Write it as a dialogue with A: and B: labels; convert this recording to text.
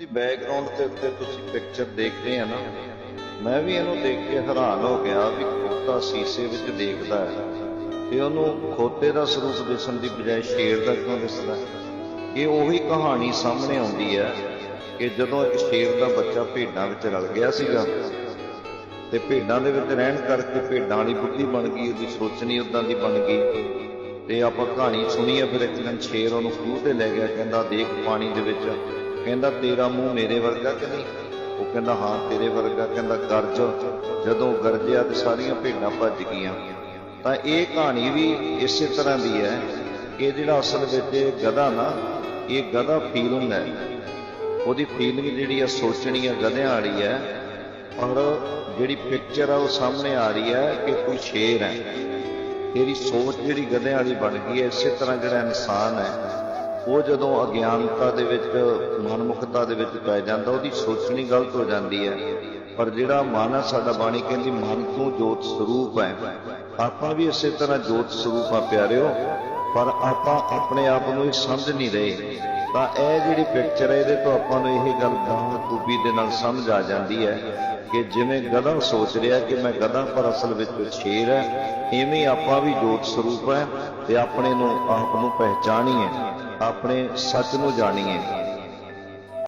A: ਦੀ background ਦੇ ਉੱਤੇ ਤੁਸੀਂ ਪਿਕਚਰ ਦੇਖਦੇ ਆ ਨਾ, ਮੈਂ ਵੀ ਇਹਨੂੰ ਦੇਖ ਕੇ ਹੈਰਾਨ ਹੋ ਗਿਆ ਵੀ ਖੋਤਾ ਸੀਸੇ ਵਿੱਚ ਦੇਖਦਾ ਹੈ ਤੇ ਉਹਨੂੰ ਖੋਤੇ ਦਾ ਸਰੂਪ ਦਿਸਣ ਦੀ ਬਜਾਏ ਸ਼ੇਰ ਦਾ ਕਿਉਂ ਦਿਸਦਾ ਇਹ ਉਹੀ ਕਹਾਣੀ ਸਾਹਮਣੇ ਆਉਂਦੀ ਹੈ ਕਿ ਜਦੋਂ ਇੱਕ ਸ਼ੇਰ ਦਾ ਬੱਚਾ ਭੇਡਾਂ ਵਿੱਚ ਰਲ ਗਿਆ ਸੀਗਾ ਤੇ ਭੇਡਾਂ ਦੇ ਵਿੱਚ ਰਹਿਣ ਕਰਕੇ ਭੇਡਾਂ ਵਾਲੀ ਬੁੱਧੀ ਬਣ ਗਈ, ਉਹਦੀ ਸੋਚਣੀ ਉਦਾਂ ਦੀ ਬਣ ਗਈ ਤੇ ਆਪਾਂ ਕਹਾਣੀ ਸੁਣੀਏ ਫਿਰ ਇੱਕ ਦਿਨ ਸ਼ੇਰ ਉਹਨੂੰ ਖੂਹ ਤੇ ਲੈ ਗਿਆ, ਕਹਿੰਦਾ, ਦੇਖ ਪਾਣੀ ਦੇ ਵਿੱਚ ਕਹਿੰਦਾ, ਤੇਰਾ ਮੂੰਹ ਮੇਰੇ ਵਰਗਾ ਕਿ ਨਹੀਂ? ਉਹ ਕਹਿੰਦਾ, ਹਾਂ, ਤੇਰੇ ਵਰਗਾ। ਕਹਿੰਦਾ, ਗਰਜ, ਜਦੋਂ ਗਰਜਿਆ ਤੇ ਸਾਰੀਆਂ ਭੇਡਾਂ ਭੱਜ ਗਈਆਂ। ਤਾਂ ਇਹ ਕਹਾਣੀ ਵੀ ਇਸੇ ਤਰ੍ਹਾਂ ਦੀ ਹੈ ਕਿ ਜਿਹੜਾ ਅਸਲ ਵਿੱਚ ਗਧਾ ਨਾ, ਇਹ ਗਧਾ ਫੀਲਿੰਗ ਹੈ। ਉਹਦੀ ਫੀਲਿੰਗ ਜਿਹੜੀ ਆ, ਸੋਚਣੀ ਆ, ਗਧਿਆਂ ਵਾਲੀ ਹੈ। ਪਰ ਜਿਹੜੀ ਪਿਕਚਰ ਆ, ਉਹ ਸਾਹਮਣੇ ਆ ਰਹੀ ਹੈ ਕਿ ਕੋਈ ਸ਼ੇਰ ਹੈ। ਤੇਰੀ ਸੋਚ ਜਿਹੜੀ ਗਧਿਆਂ ਵਾਲੀ ਬਣ ਗਈ ਹੈ, ਇਸੇ ਤਰ੍ਹਾਂ ਜਿਹੜਾ ਇਨਸਾਨ ਹੈ ਉਹ ਜਦੋਂ ਅਗਿਆਨਤਾ ਦੇ ਵਿੱਚ, ਮਨਮੁਖਤਾ ਦੇ ਵਿੱਚ ਪੈ ਜਾਂਦਾ, ਉਹਦੀ ਸੋਚਣੀ ਗਲਤ ਹੋ ਜਾਂਦੀ ਹੈ। ਪਰ ਜਿਹੜਾ ਮਨ ਆ ਸਾਡਾ ਬਾਣੀ ਕਹਿੰਦੀ, ਮਨ ਤੋਂ ਜੋਤ ਸਰੂਪ ਹੈ। ਆਪਾਂ ਵੀ ਇਸੇ ਤਰ੍ਹਾਂ ਜੋਤ ਸਰੂਪ ਆ ਪਿਆਰਿਓ, ਪਰ ਆਪਾਂ ਆਪਣੇ ਆਪ ਨੂੰ ਇਹ ਸਮਝ ਨਹੀਂ ਰਹੇ। ਤਾਂ ਇਹ ਜਿਹੜੀ ਪਿਕਚਰ ਹੈ, ਇਹਦੇ ਤੋਂ ਆਪਾਂ ਨੂੰ ਇਹ ਗੱਲ ਗਾਂ ਖੂਬੀ ਦੇ ਨਾਲ ਸਮਝ ਆ ਜਾਂਦੀ ਹੈ ਕਿ ਜਿਵੇਂ ਗਧਾ ਸੋਚ ਰਿਹਾ ਕਿ ਮੈਂ ਗਧਾ ਪਰ ਅਸਲ ਵਿੱਚ ਸ਼ੇਰ ਹੈ, ਇਵੇਂ ਆਪਾਂ ਵੀ ਜੋਤ ਸਰੂਪ ਹੈ ਤੇ ਆਪਣੇ ਨੂੰ, ਆਪ ਨੂੰ ਪਹਿਚਾਣੀਏ ਆਪਣੇ ਸੱਚ ਨੂੰ ਜਾਣੀਏ।